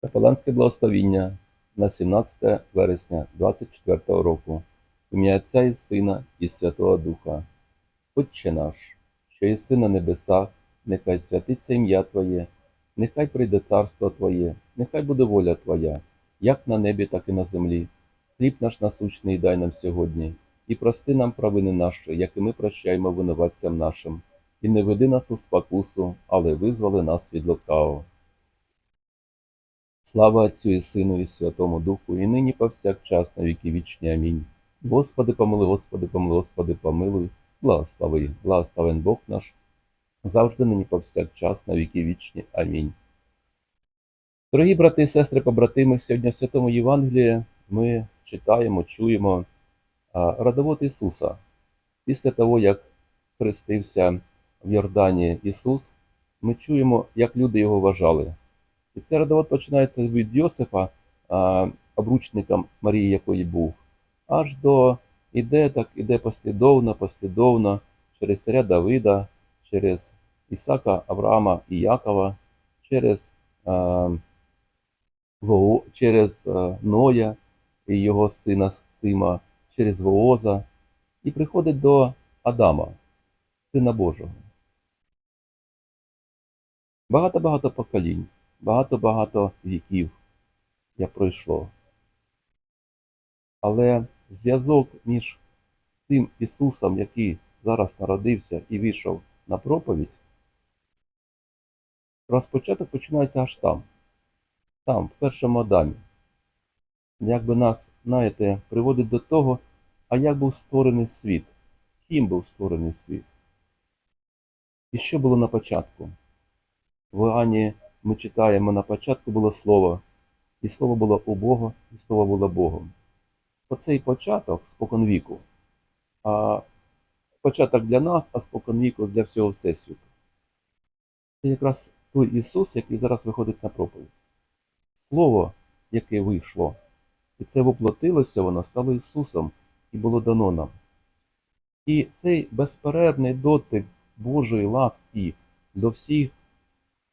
Капеланське благословіння на 17 вересня 24 року. Ім'я Отця і Сина і Святого Духа. Отче наш, що єси на небесах, нехай святиться ім'я Твоє, нехай прийде царство Твоє, нехай буде воля Твоя, як на небі, так і на землі. Хліб наш насущний дай нам сьогодні, і прости нам провини наші, як і ми прощаємо винуватцям нашим. І не веди нас у спокусу, але визволи нас від лукавого. Слава Отцю і Сину і Святому Духу, і нині повсякчас на віки вічні. Амінь. Господи, помилуй, Господи, помилуй, Господи, помилуй, благослови, благословен Бог наш, завжди нині повсякчас на віки вічні. Амінь. Дорогі брати і сестри, побратими, сьогодні в Святому Євангелії ми читаємо, чуємо а, родовод Ісуса. Після того, як хрестився в Йордані Ісус, ми чуємо, як люди його вважали. І цей родовод починається від Йосифа, обручником Марії, якої був, аж до іде так, іде послідовно, послідовно через царя Давида, через Ісака, Авраама і Якова, через, через Ноя і його сина Сима, через Вооза, і приходить до Адама, Сина Божого. Багато-багато поколінь багато-багато віків я пройшло. Але зв'язок між цим Ісусом, який зараз народився і вийшов на проповідь, розпочаток починається аж там, там, в першому Адамі. Якби нас, знаєте, приводить до того, а як був створений світ, ким був створений світ. І що було на початку? В Іоанні ми читаємо на початку було слово, і слово було у Бога, і слово було Богом. Оцей початок споконвіку, а початок для нас, а споконвіку для всього Всесвіту. Це якраз той Ісус, який зараз виходить на проповідь. Слово, яке вийшло, і це воплотилося, воно стало Ісусом і було дано нам. І цей безперервний дотик Божої ласки до всіх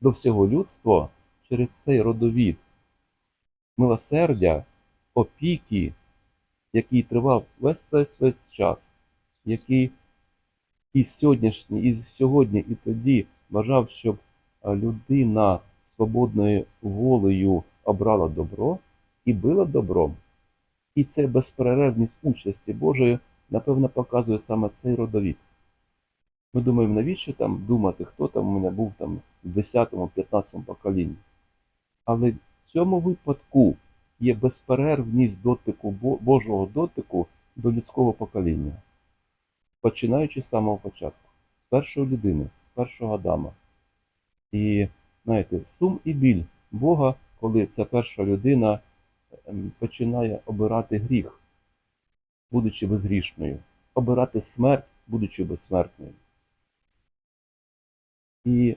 до всього людства через цей родовід милосердя, опіки, який тривав весь весь весь час, який і сьогоднішній, і сьогодні, і тоді бажав, щоб людина свободною волею обрала добро і била добром. І ця безперервність участі Божої, напевно, показує саме цей родовід. Ми думаємо, навіщо там думати, хто там у мене був там в 10-15 поколінні. Але в цьому випадку є безперервність дотику Божого дотику до людського покоління, починаючи з самого початку, з першої людини, з першого Адама. І знаєте, сум і біль Бога, коли ця перша людина ем, починає обирати гріх, будучи безгрішною, обирати смерть, будучи безсмертною. І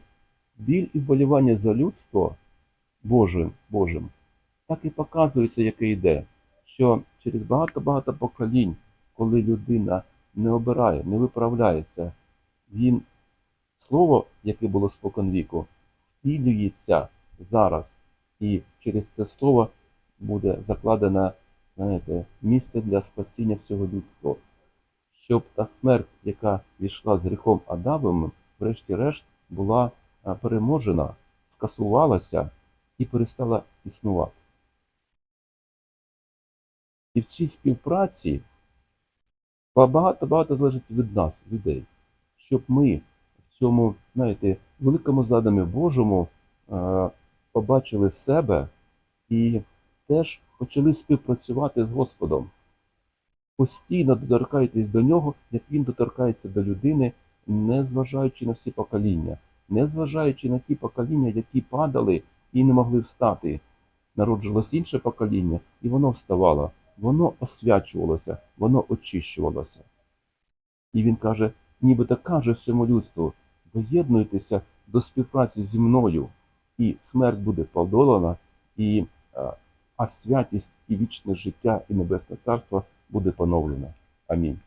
біль і вболівання за людство Божим, Божим так і показується, яке йде, що через багато-багато поколінь, коли людина не обирає, не виправляється, він слово, яке було споконвіку, втілюється зараз, і через це слово буде закладено знаєте, місце для спасіння всього людства, щоб та смерть, яка війшла з гріхом Адамовим, врешті-решт була переможена, скасувалася і перестала існувати. І в цій співпраці багато-багато залежить від нас, людей, щоб ми в цьому, знаєте, великому задумі Божому е, побачили себе і теж почали співпрацювати з Господом. Постійно доторкайтесь до нього, як він доторкається до людини, не зважаючи на всі покоління, не зважаючи на ті покоління, які падали і не могли встати. Народжилось інше покоління, і воно вставало, воно освячувалося, воно очищувалося. І він каже, нібито каже всьому людству, доєднуйтеся до співпраці зі мною, і смерть буде подолана, і, а святість і вічне життя і небесне царство буде поновлено. Амінь.